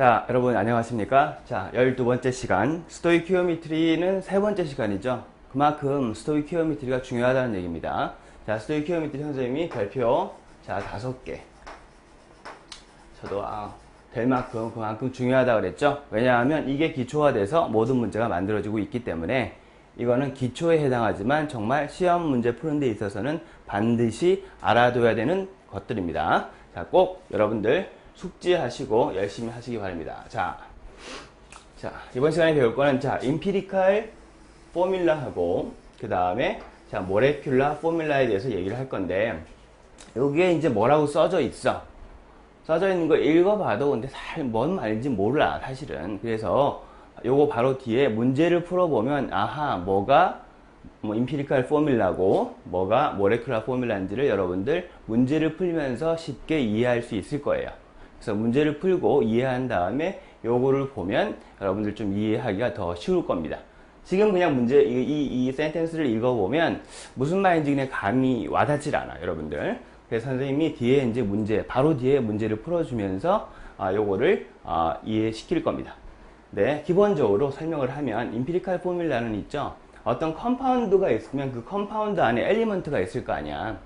자, 여러분 안녕하십니까? 자, 12번째 시간 스토이키오미트리는 세 번째 시간이죠. 그만큼 스토이키오미트리가 중요하다는 얘기입니다. 자, 스토이키오미트리 선생님이 별표 자, 다섯 개. 저도 아, 될 만큼 그만큼 중요하다 그랬죠. 왜냐하면 이게 기초화 돼서 모든 문제가 만들어지고 있기 때문에 이거는 기초에 해당하지만 정말 시험 문제 푸는 데 있어서는 반드시 알아둬야 되는 것들입니다. 자, 꼭 여러분들 숙지하시고 열심히 하시기 바랍니다. 자, 자 이번 시간에 배울 거는 자 임피리칼 포뮬라하고 그 다음에 자 모레큘라 포뮬라에 대해서 얘기를 할 건데 여기에 이제 뭐라고 써져 있어. 써져 있는 거 읽어봐도 근데 잘 뭔 말인지 몰라 사실은. 그래서 요거 바로 뒤에 문제를 풀어보면 아하 뭐가 뭐 임피리칼 포뮬라고 뭐가 모레큘라 포뮬라인지를 여러분들 문제를 풀면서 쉽게 이해할 수 있을 거예요. 그래서 문제를 풀고 이해한 다음에 요거를 보면 여러분들 좀 이해하기가 더 쉬울 겁니다. 지금 그냥 문제, 이, 이, 이 센텐스를 읽어보면 무슨 말인지 그냥 감이 와닿질 않아, 여러분들. 그래서 선생님이 뒤에 이제 문제, 바로 뒤에 문제를 풀어주면서 아, 요거를 아, 이해시킬 겁니다. 네, 기본적으로 설명을 하면 임피리칼 포뮬라는 있죠. 어떤 컴파운드가 있으면 그 컴파운드 안에 엘리먼트가 있을 거 아니야.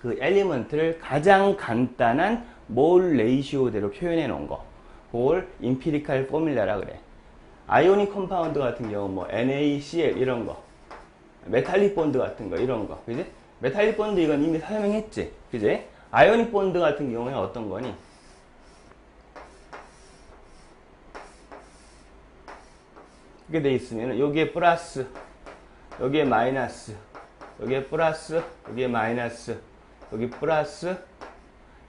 그 엘리먼트를 가장 간단한 몰 레이시오대로 표현해 놓은 거. 그걸 임피리칼 포뮬라라 그래. 아이오닉 컴파운드 같은 경우 뭐 NaCl 이런 거. 메탈릭 본드 같은 거 이런 거. 그지? 메탈릭 본드 이건 이미 설명했지. 그지? 아이오닉 본드 같은 경우에 어떤 거니? 이렇게 돼 있으면 여기에 플러스 여기에 마이너스 여기에 플러스 여기에 마이너스 여기 플러스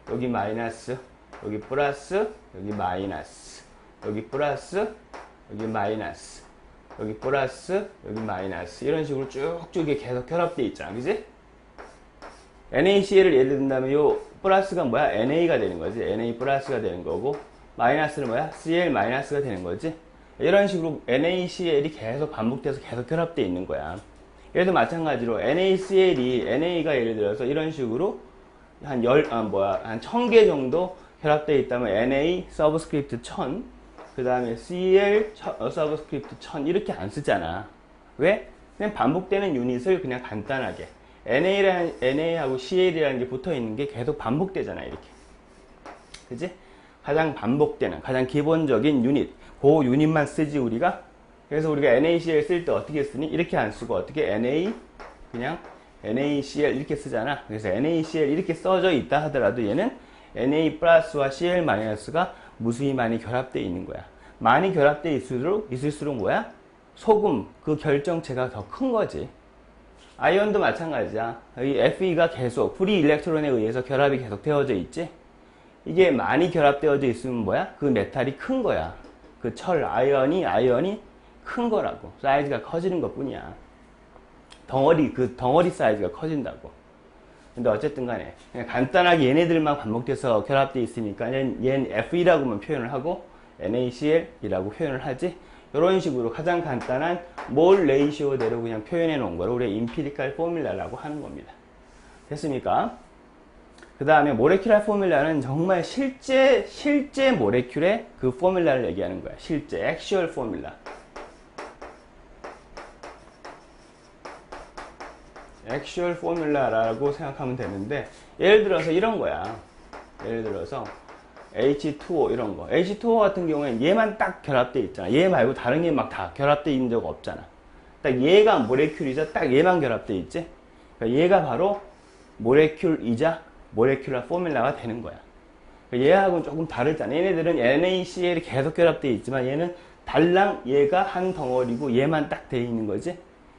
여기 마이너스 여기 플러스 여기 마이너스. 여기 플러스 여기 마이너스. 여기 플러스 여기 마이너스. 이런 식으로 쭉쭉 계속 결합되어 있잖아. 그지? NaCl을 예를 든다면 요 플러스가 뭐야? NA가 되는 거지. NA 플러스가 되는 거고 마이너스는 뭐야? Cl 마이너스가 되는 거지. 이런 식으로 NaCl이 계속 반복돼서 계속 결합되어 있는 거야. 얘도 마찬가지로 NaCl이 NA가 예를 들어서 이런 식으로 한 열, 아, 뭐야, 한 천 개 정도 결합되어 있다면 NA 서브스크립트 1000, 그 다음에 CL 어, 서브스크립트 1000 이렇게 안 쓰잖아. 왜? 그냥 반복되는 유닛을 그냥 간단하게 NA라는, NA하고 CL이라는 게 붙어 있는 게 계속 반복되잖아, 이렇게. 그지? 가장 반복되는, 가장 기본적인 유닛. 그 유닛만 쓰지, 우리가. 그래서 우리가 NaCl 쓸 때 어떻게 쓰니? 이렇게 안 쓰고 어떻게 NA 그냥 NaCl 이렇게 쓰잖아. 그래서 NaCl 이렇게 써져 있다 하더라도 얘는 Na 플러스와 Cl 마이너스가 무수히 많이 결합되어 있는 거야. 많이 결합되어 있을수록, 있을수록 뭐야? 소금, 그 결정체가 더 큰 거지. 아이언도 마찬가지야. 이 Fe가 계속 프리 일렉트론에 의해서 결합이 계속 되어져 있지. 이게 많이 결합되어져 있으면 뭐야? 그 메탈이 큰 거야. 그 철, 아이언이, 아이언이 큰 거라고. 사이즈가 커지는 것 뿐이야. 덩어리, 그 덩어리 사이즈가 커진다고. 근데 어쨌든 간에, 그냥 간단하게 얘네들만 반복돼서 결합되어 있으니까, 얘는 F이라고만 표현을 하고, NaCl이라고 표현을 하지. 이런 식으로 가장 간단한 몰 레이시오대로 그냥 표현해 놓은 거를 우리가 임피리칼 포뮬라라고 하는 겁니다. 됐습니까? 그 다음에 모레큘라 포뮬라는 정말 실제, 실제 모레큘의 그 포뮬라를 얘기하는 거야. 실제, 액슈얼 포뮬라. 액슈얼 포뮬라라고 생각하면 되는데 예를 들어서 이런 거야. 예를 들어서 H2O 이런 거. H2O 같은 경우에 얘만 딱 결합되어 있잖아. 얘 말고 다른 게 막 다 결합되어 있는 적 없잖아. 딱 얘가 모레큘이자 딱 얘만 결합되어 있지. 그러니까 얘가 바로 모레큘이자 모레큘라 포뮬라가 되는 거야. 그러니까 얘하고는 조금 다르잖아. 얘네들은 NaCl이 계속 결합되어 있지만 얘는 달랑 얘가 한 덩어리고 얘만 딱 되어 있는 거지.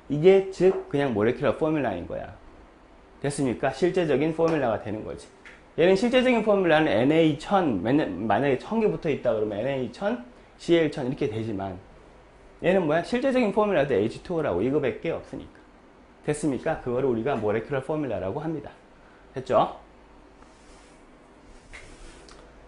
이게 즉 그냥 모레큘러 포뮬라인 거야. 됐습니까? 실제적인 포뮬라가 되는 거지. 얘는 실제적인 포뮬라는 NA1000, 만약에 1000개 붙어 있다 그러면 NA1000, CL1000 이렇게 되지만 얘는 뭐야? 실제적인 포뮬라도 H2O라고 이거밖에 없으니까. 됐습니까? 그거를 우리가 모레큘러 포뮬라라고 합니다. 됐죠?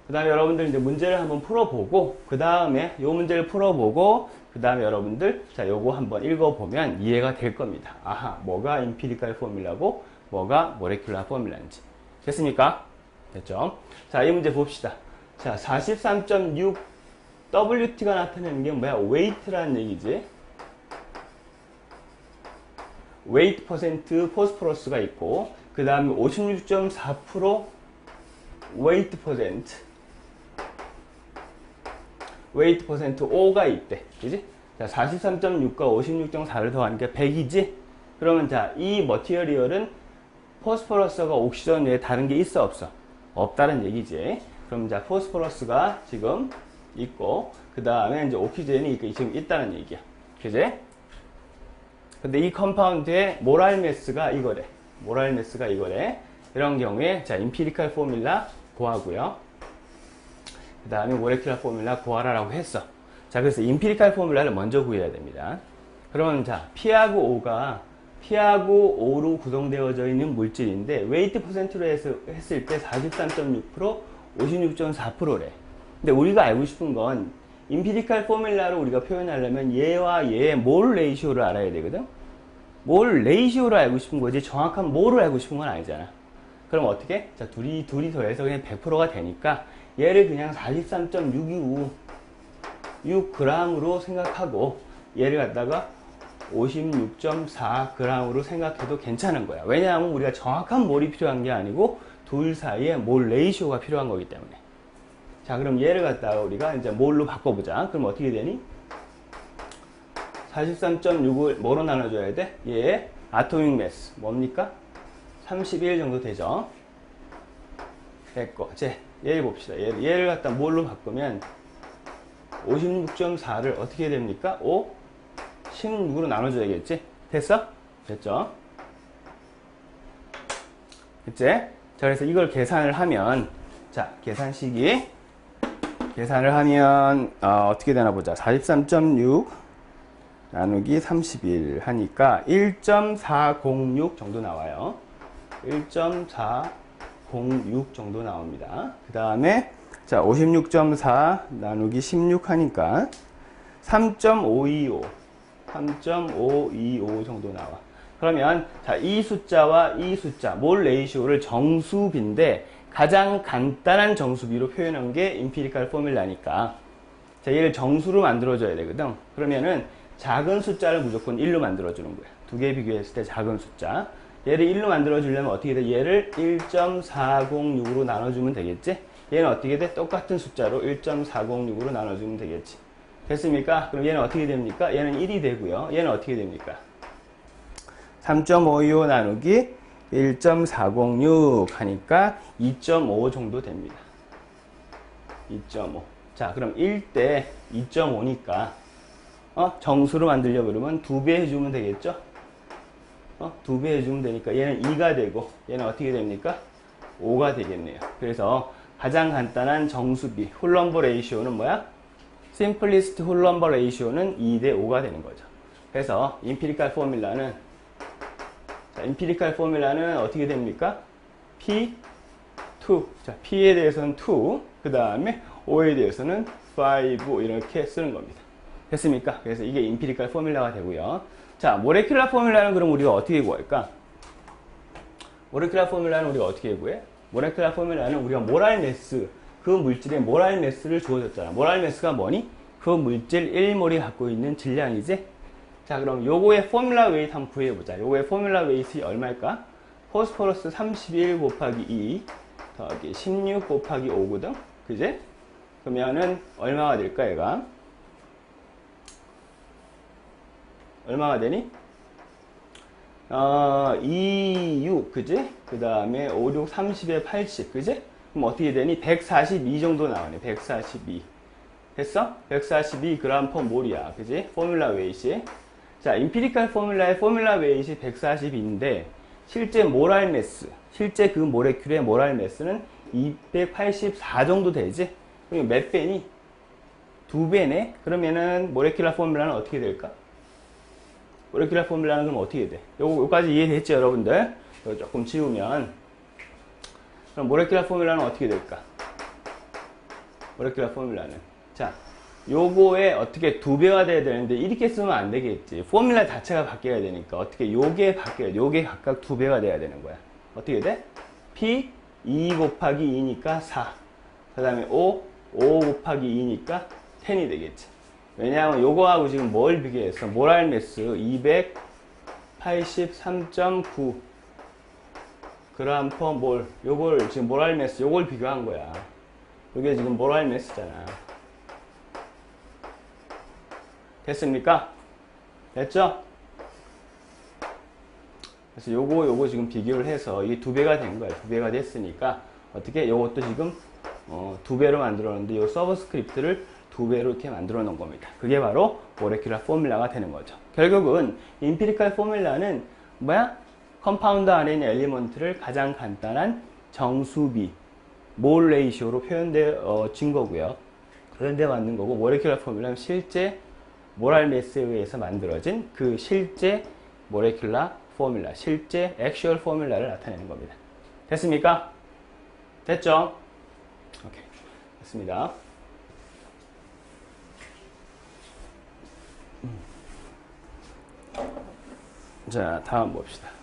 그 다음에 여러분들 이제 문제를 한번 풀어보고, 그 다음에 요 문제를 풀어보고, 그 다음에 여러분들, 자, 요거 한번 읽어보면 이해가 될 겁니다. 아하, 뭐가 임피리칼 포뮬라고, 뭐가 모레큘라 포뮬라인지. 됐습니까? 됐죠? 자, 이 문제 봅시다. 자, 43.6 WT가 나타내는 게 뭐야? weight라는 얘기지. weight 퍼센트 포스포러스가 있고 그 다음에 56.4% weight 퍼센트 weight 퍼센트 O가 있대. 그지? 자, 43.6과 56.4를 더하니까 100이지? 그러면 자, 이 머티리얼은 포스포러스가 옥시전 외에 다른 게 있어 없어? 없다는 얘기지. 그럼 자, 포스포러스가 지금 있고 그 다음에 이제 옥시젠이 지금 있다는 얘기야. 그지? 근데 이 컴파운드의 모랄 매스가 이거래. 모랄 매스가 이거래. 이런 경우에 자, 임피리칼 포뮬라 구하고요. 그 다음에 모레큘라 포뮬라 구하라라고 했어. 자, 그래서 임피리칼 포뮬라를 먼저 구해야 됩니다. 그러면 자, P하고 O가 P하고 O로 구성되어져 있는 물질인데 웨이트 퍼센트로 해서 했을 때 43.6%, 56.4%래. 근데 우리가 알고 싶은 건 임피리칼 포뮬라로 우리가 표현하려면 얘와 얘의 몰 레이시오를 알아야 되거든. 몰 레이시오를 알고 싶은 거지 정확한 몰을 알고 싶은 건 아니잖아. 그럼 어떻게? 자, 둘이 둘이 더해서 그냥 100%가 되니까 얘를 그냥 43.625 6g으로 생각하고 얘를 갖다가 56.4g으로 생각해도 괜찮은 거야. 왜냐하면 우리가 정확한 몰이 필요한 게 아니고 둘 사이에 몰 레이시오가 필요한 거기 때문에. 자, 그럼 얘를 갖다가 우리가 이제 몰로 바꿔보자. 그럼 어떻게 되니? 43.6을 뭐로 나눠줘야 돼? 얘 아토믹 매스 뭡니까? 31 정도 되죠. 됐고, 이제 얘를 봅시다. 얘를, 얘를 갖다 뭘로 바꾸면 56.4를 어떻게 됩니까? 5, 16으로 나눠줘야겠지? 됐어? 됐죠? 됐지? 자, 그래서 이걸 계산을 하면, 자, 계산식이, 계산을 하면, 어, 떻게 되나 보자. 43.6 나누기 31 하니까 1.406 정도 나와요. 1.406 정도 나옵니다. 그 다음에 자 56.4 나누기 16 하니까 3.525 3.525 정도 나와. 그러면 자 이 숫자와 이 숫자 몰 레이시오를 정수비인데 가장 간단한 정수비로 표현한 게 임피리칼 포뮬라니까 자 얘를 정수로 만들어줘야 되거든. 그러면은 작은 숫자를 무조건 1로 만들어주는 거야. 두 개 비교했을 때 작은 숫자. 얘를 1로 만들어 주려면 어떻게 돼? 얘를 1.406으로 나눠주면 되겠지? 얘는 어떻게 돼? 똑같은 숫자로 1.406으로 나눠주면 되겠지. 됐습니까? 그럼 얘는 어떻게 됩니까? 얘는 1이 되고요. 얘는 어떻게 됩니까? 3.525 나누기 1.406 하니까 2.5 정도 됩니다. 2.5. 자, 그럼 1대 2.5니까 어? 정수로 만들려고 그러면 두배 해주면 되겠죠? 어? 두배 해주면 되니까 얘는 2가 되고 얘는 어떻게 됩니까? 5가 되겠네요. 그래서 가장 간단한 정수비 홀럼버 레이시오는 뭐야? 심플리스트 홀럼버 레이시오는 2대 5가 되는 거죠. 그래서 임피리칼 포뮬라는 자, 임피리칼 포뮬라는 어떻게 됩니까? P 2. 자, P에 대해서는 2. 그 다음에 O에 대해서는 5 이렇게 쓰는 겁니다. 됐습니까? 그래서 이게 임피리칼 포뮬라가 되고요. 자, 모레큘라 포뮬라는 그럼 우리가 어떻게 구할까? 모레큘라 포뮬라는 우리가 어떻게 구해? 모레큘라 포뮬라는 우리가 모랄 매스, 그 물질의 모랄 매스를 주어졌잖아. 모랄 매스가 뭐니? 그 물질 1몰이 갖고 있는 질량이지? 자, 그럼 요거의 포뮬라 웨이트 한번 구해보자. 요거의 포뮬라 웨이트 얼마일까? 포스포러스 31 곱하기 2 더하기 16 곱하기 5거든? 그지? 그러면은 얼마가 될까, 얘가? 얼마가 되니? 어, 2, 6, 그지? 그 다음에 5, 6, 30에 80, 그지? 그럼 어떻게 되니? 142 정도 나오네, 142. 됐어? 142g 퍼 몰이야, 그지? 포뮬라 웨이시. 자, 임피리칼 포뮬라의 포뮬라 웨이시 142인데, 실제 모랄 매스, 실제 그 모레큘의 모랄 매스는 284 정도 되지? 그럼 몇 배니? 두 배네? 그러면은 모레큘라 포뮬라는 어떻게 될까? 모레큘라 포뮬라는 그럼 어떻게 돼? 요거, 요까지 이해됐죠, 여러분들? 이거 조금 지우면. 그럼 모레큘라 포뮬라는 어떻게 될까? 모레큘라 포뮬라는. 자, 요거에 어떻게 두 배가 돼야 되는데, 이렇게 쓰면 안 되겠지. 포뮬라 자체가 바뀌어야 되니까, 어떻게 요게 바뀌어야 돼. 요게 각각 두 배가 돼야 되는 거야. 어떻게 돼? P 2 곱하기 2니까 4. 그 다음에 5, 5 곱하기 2니까 10이 되겠지. 왜냐하면 요거하고 지금 뭘 비교했어? 모랄 매스 283.9 그람 퍼 몰. 요걸 지금 모랄 매스 요걸 비교한 거야. 이게 지금 모랄 매스잖아. 됐습니까? 됐죠? 그래서 요거 요거 지금 비교를 해서 이게 두 배가 된 거야. 두 배가 됐으니까 어떻게 요것도 지금 어, 두 배로 만들었는데 요 서브 스크립트를 두 배로 이렇게 만들어 놓은 겁니다. 그게 바로 모레큘라 포뮬라가 되는 거죠. 결국은 임피리칼 포뮬라는 뭐야? 컴파운드 안에 있는 엘리먼트를 가장 간단한 정수비 몰 레이시오로 표현되어진 거고요. 그런데 만든 거고 모레큘라 포뮬라는 실제 모랄 매스에 의해서 만들어진 그 실제 모레큘라 포뮬라, 실제 액슈얼 포뮬라를 나타내는 겁니다. 됐습니까? 됐죠? 오케이. 됐습니다. 자, 다음 봅시다.